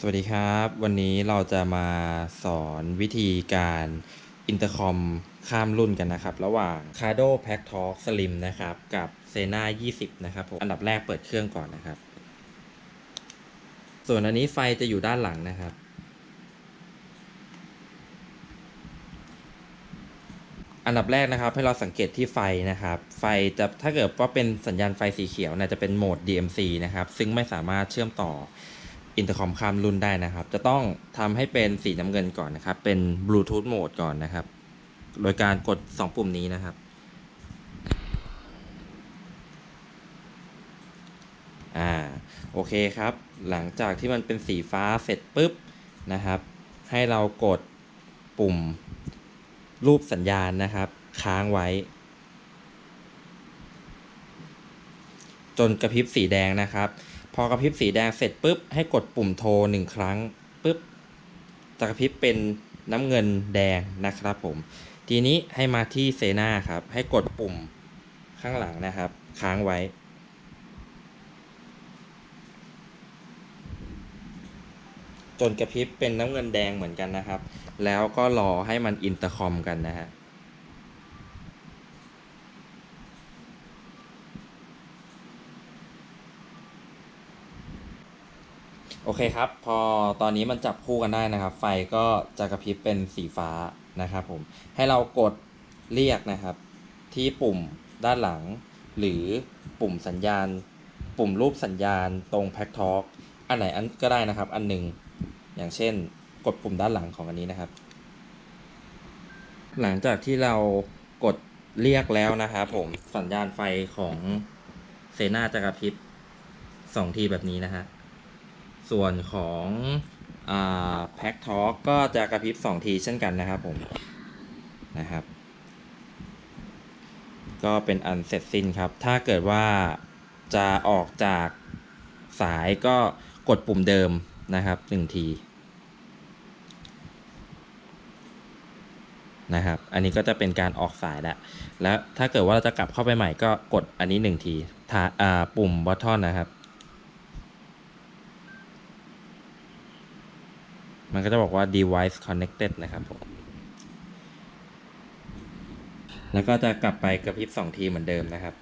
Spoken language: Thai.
สวัสดีครับ วันนี้เราจะมาสอนวิธีการอินเตอร์คอมข้ามรุ่นกันนะครับ ระหว่าง Cado Pack Talk Slim นะครับ กับ Sena 20 นะครับผมอันดับแรกเปิดเครื่องก่อนนะครับ ส่วนอันนี้ไฟจะอยู่ด้านหลังนะครับ อันดับแรกนะครับ ให้เราสังเกตที่ไฟนะครับ ไฟจะถ้าเกิดว่าเป็นสัญญาณไฟสีเขียวนี่ยจะเป็นโหมด DMC นะครับ ซึ่งไม่สามารถเชื่อมต่อ อินเตอร์คอมข้ามรุ่นได้นะครับ จะต้องทำให้เป็นสีน้ำเงินก่อนนะครับ เป็นบลูทูธโหมดก่อนนะครับ โดยการกด 2 ปุ่มนี้นะครับอ่าโอเคครับ หลังจากที่มันเป็นสีฟ้าเสร็จปุ๊บนะครับ ให้เรากดปุ่มรูปสัญญาณนะครับ ค้างไว้ จนกระพริบสีแดงนะครับ พอกระพริบสีแดงเสร็จปุ๊บให้กดปุ่มโทรหนึ่งครั้งปุ๊บจะกระพริบเป็นน้ำเงินแดงนะครับผม ทีนี้ให้มาที่เซนาครับ ให้กดปุ่มข้างหลังนะครับ ค้างไว้ จนกระพริบเป็นน้ำเงินแดงเหมือนกันนะครับ แล้วก็รอให้มันอินเตอร์คอมกันนะฮะ โอเคครับ พอตอนนี้มันจับคู่กันได้นะครับ ไฟก็จะกระพริบเป็นสีฟ้านะครับผม ให้เรากดเรียกนะครับ ที่ปุ่มด้านหลัง หรือปุ่มสัญญาณ ปุ่มรูปสัญญาณตรง Pack Talk อันไหนอันก็ได้นะครับ อันหนึ่งอย่างเช่น กดปุ่มด้านหลังของอันนี้นะครับ หลังจากที่เรากดเรียกแล้วนะครับผมสัญญาณไฟของเซนาจะกระพริบสองทีแบบนี้นะฮะ ส่วนของแพ็กทอกก็จะกระพริบสองทีเช่นกันนะครับผมนะครับ ก็เป็นอันเสร็จสิ้นครับ ถ้าเกิดว่าจะออกจากสายก็กดปุ่มเดิมนะครับหนึ่งทีนะครับ อันนี้ก็จะเป็นการออกสายแล้ว แล้วถ้าเกิดว่าเราจะกลับเข้าไปใหม่ก็กดอันนี้หนึ่งทีท่าปุ่มบอททอนนะครับ มันก็จะบอกว่า device connected นะครับผมแล้วก็จะกลับไปกระพริบสองทีเหมือนเดิมนะครับ